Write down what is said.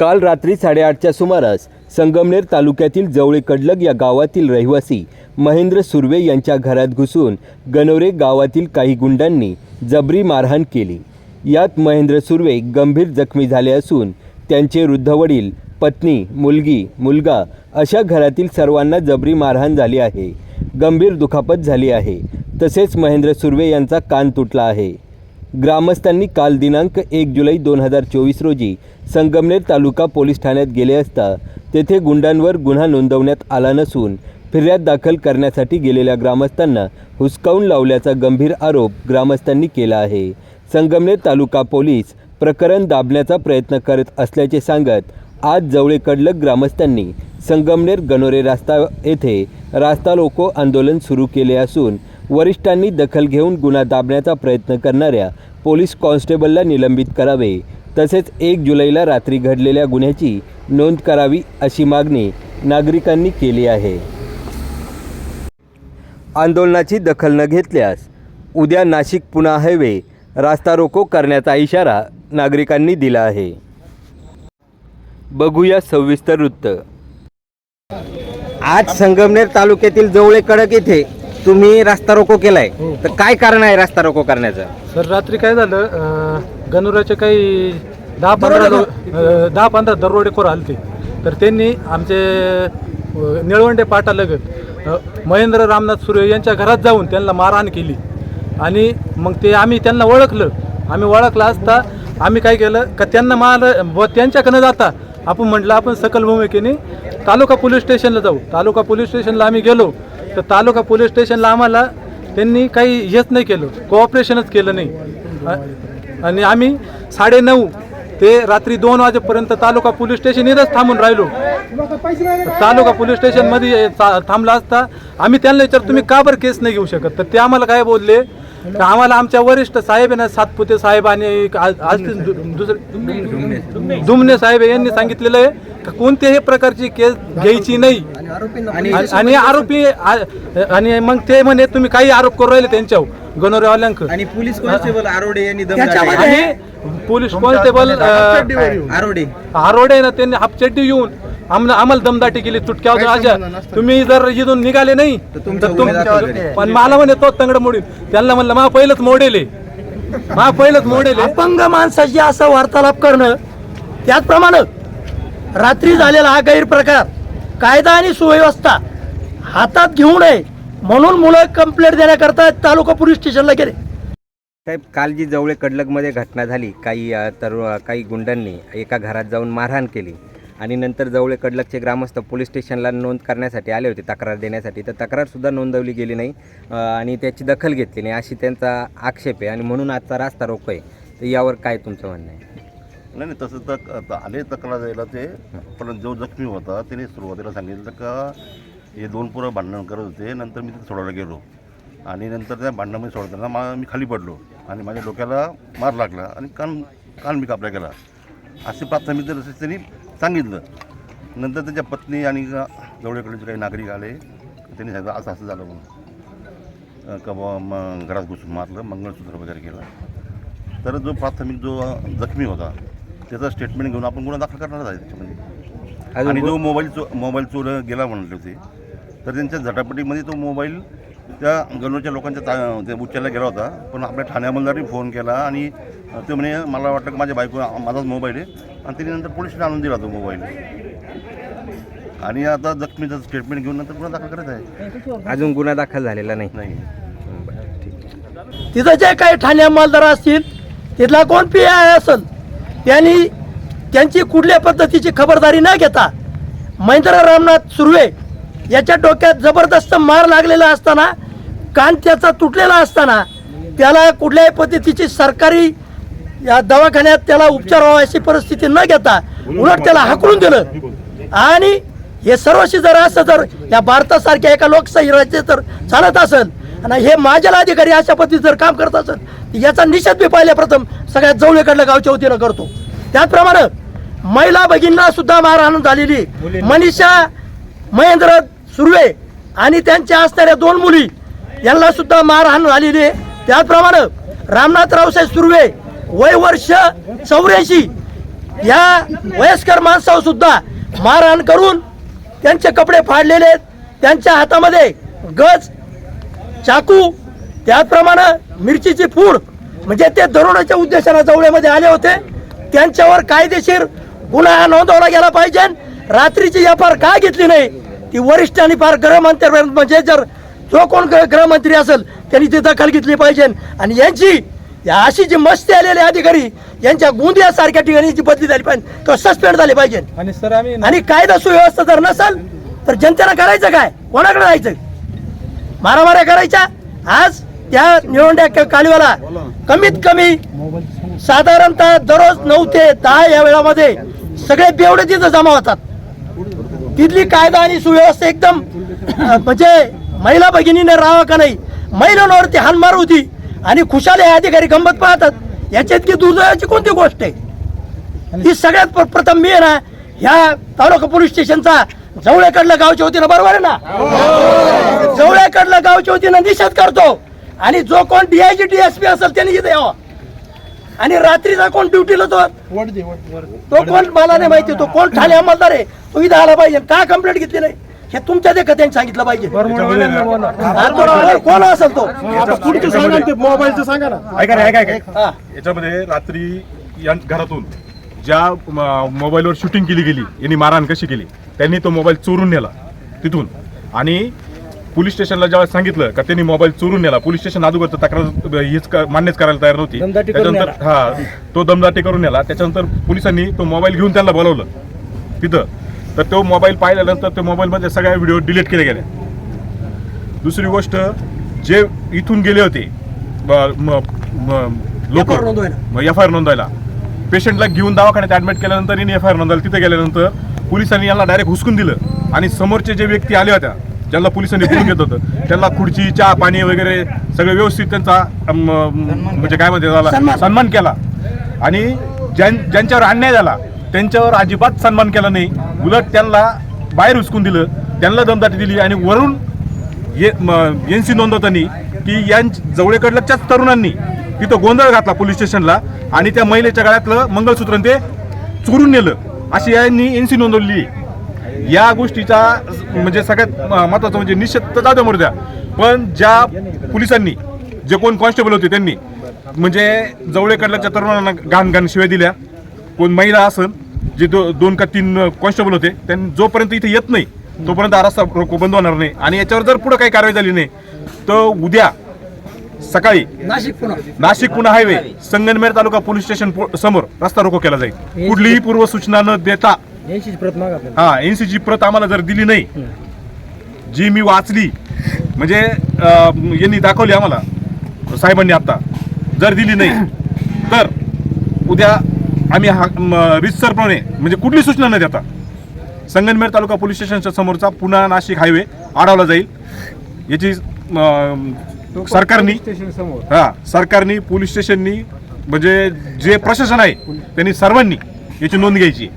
काल रात्री साडेआठच्या सुमारास संगमनेर तालुक्यातील जवळे कडलग या गावातील रहिवासी महेंद्र सुर्वे यांच्या घरात घुसून गणोरे गावातील काही गुंडांनी जबरी मारहाण केली. यात महेंद्र सुर्वे गंभीर जखमी झाले असून त्यांचे वृद्ध वडील पत्नी मुलगी मुलगा अशा घरातील सर्वांना जबरी मारहाण झाली आहे. गंभीर दुखापत झाली आहे. तसेच महेंद्र सुर्वे यांचा कान तुटला आहे. ग्रामस्थांनी काल दिनांक एक जुलै दोन हजार चोवीस रोजी संगमनेर तालुका पोलीस ठाण्यात गेले असता तेथे गुंडांवर गुन्हा नोंदवण्यात आला नसून फिर्याद दाखल करण्यासाठी गेलेल्या ग्रामस्थांना हुसकावून लावल्याचा गंभीर आरोप ग्रामस्थांनी केला आहे. संगमनेर तालुका पोलीस प्रकरण दाबण्याचा प्रयत्न करत असल्याचे सांगत आज जवळे कडलक ग्रामस्थांनी संगमनेर गणोरे रास्ता येथे रास्ता रोको आंदोलन सुरू केले असून वरिष्ठांनी दखल घेऊन गुन्हा दाबण्याचा प्रयत्न करणाऱ्या पोलीस कॉन्स्टेबलला निलंबित करावे. तसेच एक जुलैला रात्री घडलेल्या गुन्ह्याची नोंद करावी अशी मागणी नागरिकांनी केली आहे. आंदोलनाची दखल न घेतल्यास उद्या नाशिक पुणा हायवे रास्ता रोको करण्याचा इशारा नागरिकांनी दिला आहे. बघूया सविस्तर वृत्त. आज संगमनेर तालुक्यातील जवळे कडक येथे तुम्ही रास्ता रोको केलाय. तर काय कारण आहे रास्ता रोको करण्याचं? सर रात्री काय झालं अं, गणुराचे काही दहा पंधरा लो- अं, दहा पंधरा दरोडेखोर आलते. तर त्यांनी आमचे अं, निळवंडे पाटा लगत अं, महेंद्र रामनाथ सूर्य यांच्या घरात जाऊन त्यांना मारहाण केली. आणि मग ते आम्ही त्यांना ओळखलं. आम्ही ओळखलं असता आम्ही काय केलं का त्यांना मार व त्यांच्याकडनं जाता आपण म्हटलं आपण सकल भूमिकेने तालुका पोलीस स्टेशनला जाऊ. तालुका पोलीस स्टेशनला आम्ही गेलो. तर तालुका पोलीस स्टेशनला आम्हाला त्यांनी काही हेच नाही केलं कोऑपरेशनच केलं नाही. आणि आम्ही साडेनऊ ते रात्री दोन वाजेपर्यंत तालुका पोलीस स्टेशन इथंच थांबून राहिलो. तालुका पोलीस स्टेशनमध्ये थांबला असता आम्ही त्यांना विचार तुम्ही का बरं केस नाही घेऊ शकत? तर ते आम्हाला काय बोलले का आम्हाला आमच्या वरिष्ठ साहेब आहे ना सातपुते साहेब आणि आज दुसरे दुमने साहेब यांनी सांगितलेलं आहे का कोणत्याही प्रकारची केस घ्यायची नाही. आणि आणि आरोपी आणि मग ते म्हणे तुम्ही काही आरोप करू राहिले त्यांच्यावर. गणोरेवाल्यांक आणि पोलीस कॉन्स्टेबल आरोडे यांनी पोलीस कॉन्स्टेबल आरोडे. आरोडे ना त्यांनी हापचड्डी येऊन आम्हाला आम्हाला दमदाटी केली चुटक्यावर अशा तुम्ही जर इथून निघाले नाही तर तुम. पण मला म्हणे तो तंगड मोडील त्यांना म्हणलं मा पहिलंच मोडेल. मा पहिलंच मोडेल. अपंग माणसाशी असा वार्तालाप करणं त्याचप्रमाणे रात्री झालेला हा गैरप्रकार कायदा आणि सुव्यवस्था हातात घेऊ नये म्हणून मुलं कंप्लेंट देण्याकरता तालुका पोलीस स्टेशनला गेले साहेब काल जी जवळे कडलकमध्ये घटना झाली काही अ, तरुण काही गुंडांनी एका घरात जाऊन मारहाण केली आणि नंतर जवळे कडलकचे ग्रामस्थ पोलीस स्टेशनला नोंद करण्यासाठी आले होते तक्रार देण्यासाठी. तर तक्रारसुद्धा नोंदवली गेली नाही आणि त्याची दखल घेतली नाही अशी त्यांचा आक्षेप आहे. आणि म्हणून आजचा रास्ता रोको आहे तर यावर काय तुमचं म्हणणं आहे? नाही नाही तसं तर आले तक्रार द्यायला ते पण जो जखमी होता त्याने सुरुवातीला सांगितलं का हे दोन पुरं भांडण करत होते नंतर मी तिथे सोडायला गेलो. आणि नंतर त्या भांडणामध्ये सोडताना मा मी खाली पडलो. आणि माझ्या डोक्याला मार लागला आणि कान कान मी कापला गेला. असे प्राथमिक जर त्यांनी सांगितलं. नंतर त्याच्या पत्नी आणि जवळकडे जे काही नागरिक आले त्यांनी सांगितलं असं असं झालं म्हणून. अं, का बुवा मग घरात घुसून मारलं मंगळसूत्र वगैरे केलं. तर जो प्राथमिक जो जखमी होता त्याचं स्टेटमेंट घेऊन आपण गुन्हा दाखल करणारच आहे त्याच्यामध्ये. आणि जो मोबाईल चो मोबाईल चोर गेला म्हणले होते तर त्यांच्या झटापटीमध्ये तो मोबाईल त्या गणोरच्या लोकांच्या ता ते उचलला गेला होता. पण आपल्या ठाणे अंमलदारांनी फोन केला आणि ते म्हणे मला वाटतं की माझ्या बायको माझाच मोबाईल आहे. आणि त्यांनी नंतर पोलिसांना आणून दिला तो मोबाईल. आणि आता जखमीचं स्टेटमेंट घेऊन नंतर गुन्हा दाखल करत आहे. अजून गुन्हा दाखल झालेला नाही. नाही. तिथं जे काही ठाणे अंमलदार असतील तिथला कोण पी आय असेल त्यांनी त्यांची कुठल्या पद्धतीची खबरदारी न घेता महेंद्र रामनाथ सुर्वे याच्या डोक्यात जबरदस्त मार लागलेला असताना कान त्याचा तुटलेला असताना त्याला कुठल्याही पद्धतीची सरकारी या दवाखान्यात त्याला उपचार व्हावा अशी परिस्थिती न घेता उलट त्याला हाकलून दिलं. आणि हे सर्वशी जर असं जर या भारतासारख्या एका लोकशाही राज्यात जर चालत असेल आणि हे माझ्या अधिकारी अशा पद्धतीत जर काम करत असेल तर याचा निषेध मी पाहिल्या प्रथम सगळ्यात जवळकडल्या गावच्या वतीनं करतो. त्याचप्रमाणे महिला भगिनींना सुद्धा मारहाण झालेली मनीषा महेंद्र सुर्वे आणि त्यांच्या असणाऱ्या दोन मुली यांना सुद्धा मारहाण झालेली आहे. त्याचप्रमाणे रामनाथ रावसाहेब सुर्वे वय वर्ष चौऱ्याऐंशी. या वयस्कर माणसावर सुद्धा मारहाण करून त्यांचे कपडे फाडलेले आहेत. त्यांच्या हातामध्ये गज चाकू त्याचप्रमाणे मिरचीची फूड म्हणजे ते दरोड्याच्या उद्देशाने जवळमध्ये आले होते. त्यांच्यावर कायदेशीर गुन्हा नोंदवला गेला पाहिजे. रात्रीची एफ आर का घेतली नाही? ती वरिष्ठांनी फार गृहमंत्री म्हणजे जर जो कोण गृहमंत्री असेल त्यांनी ती दखल घेतली पाहिजे. आणि यांची या अशी जी मस्ती आलेले अधिकारी यांच्या गोंदियासारख्या ठिकाणी जी बदली झाली पाहिजे तो सस्पेंड झाले पाहिजे. आणि सर आम्ही आणि कायदा सुव्यवस्था जर नसेल तर जनतेला करायचं काय? कोणाकडे जायचं? मारामाऱ्या करायच्या? आज त्या निवडण्या कालव्याला कमीत कमी साधारणतः दररोज नऊ ते दहा या वेळामध्ये सगळे बेवडे तिथं जमा होतात. तिथली कायदा आणि सुव्यवस्था एकदम म्हणजे महिला भगिनीने राहावं का नाही? महिलांवरती हानमार होती आणि खुशाले हे अधिकारी गंमत पाहतात. याच्यात की दुर्दैवाची कोणती गोष्ट आहे? ही सगळ्यात प्र- प्रथम मी आहे ना ह्या तालुका पोलीस स्टेशनचा जवळकडलं गावची होती ना बरोबर आहे ना? जवळकडलं गावची होती ना निषेध करतो. आणि जो कोण डीआयजी डीएसपी असेल त्यांनी इथे यावं. आणि रात्रीचा कोण ड्युटीला तो? तो कोण मला नाही माहिती तो कोण ठाणे अंमलदार आहे? तो इथं आला पाहिजे. का कंप्लेंट घेतली नाही? हे तुमच्या देखत त्यांनी सांगितलं पाहिजे. हा, तो कोण असेल तो? मोबाईलचं सांगा ना. ऐका ना, ऐका ऐका. हा. याच्यामध्ये रात्री या घरातून ज्या मोबाईलवर शूटिंग केली गेली यांनी मारहाण कशी केली त्यांनी तो मोबाईल चोरून नेला तिथून. आणि पोलीस स्टेशनला जेव्हा सांगितलं का त्यांनी मोबाईल चोरून नेला पोलीस स्टेशन अगोदर तक्रार हेच मान्यच करायला तयार नव्हती. त्याच्यानंतर हा तो दमदाटी करून नेला. त्याच्यानंतर पोलिसांनी तो मोबाईल घेऊन त्यांना बोलवलं तिथं. तर तो मोबाईल पाहिल्यानंतर त्या मोबाईलमध्ये सगळ्या व्हिडिओ डिलीट केले गेले. दुसरी गोष्ट जे इथून गेले होते लोक नोंदवायला. एफ आय आर नोंदवायला. पेशंटला घेऊन दवाखान्यात ऍडमिट केल्यानंतर यांनी एफ आय आर नोंदवला तिथे गेल्यानंतर पोलिसांनी यांना डायरेक्ट हुसकून दिलं. आणि समोरचे जे व्यक्ती आले होत्या ज्यांना पोलिसांनी बोलून घेत होतं त्यांना खुर्ची चहा पाणी वगैरे सगळं व्यवस्थित त्यांचा म्हणजे काय म्हणते सन्मान. सन्मान केला. आणि ज्यां ज्यांच्यावर अन्याय झाला त्यांच्यावर अजिबात सन्मान केला नाही. उलट त्यांना बाहेर हुसकून दिलं. त्यांना दमदाटी दिली आणि वरून एन सी नोंदवताना की यां जवळकडल्याच्याच तरुणांनी तिथं गोंधळ घातला पोलीस स्टेशनला आणि त्या महिलेच्या गळ्यातलं मंगळसूत्र ते चोरून नेलं. अशी यांनी एन सी नोंदवली या गोष्टीचा म्हणजे सगळ्यात महत्त्वाचं म्हणजे निश्चित तर जाऊ द्या. पण ज्या पोलिसांनी जे कोण कॉन्स्टेबल होते त्यांनी म्हणजे जवळेकडल्याच्या तरुणांना घाण घाण शिव्या दिल्या. कोण महिला असन जे दो दोन का तीन कॉन्स्टेबल होते त्यांनी जोपर्यंत इथे येत नाही तोपर्यंत हा रस्ता रोको बंद होणार नाही. आणि याच्यावर जर पुढे काही कारवाई झाली नाही तर उद्या सकाळी Nashik Pune highway Sangamner taluka police station समोर रस्ता रोको केला जाईल. कुठलीही पूर्व सूचना न देता. हा एनसी ची प्रत आम्हाला जर दिली नाही जी मी वाचली म्हणजे यांनी दाखवली आम्हाला साहेबांनी आता जर दिली नाही तर उद्या आम्ही हा म, रितसरपणे म्हणजे कुठली सूचना न देता संगनमेर तालुका पोलीस स्टेशनच्या समोरचा पुन्हा नाशिक हायवे अडवला जाईल. याची सरकारनी हा सरकारनी पोलीस स्टेशननी म्हणजे जे प्रशासन आहे त्यांनी सर्वांनी याची नोंद घ्यायची.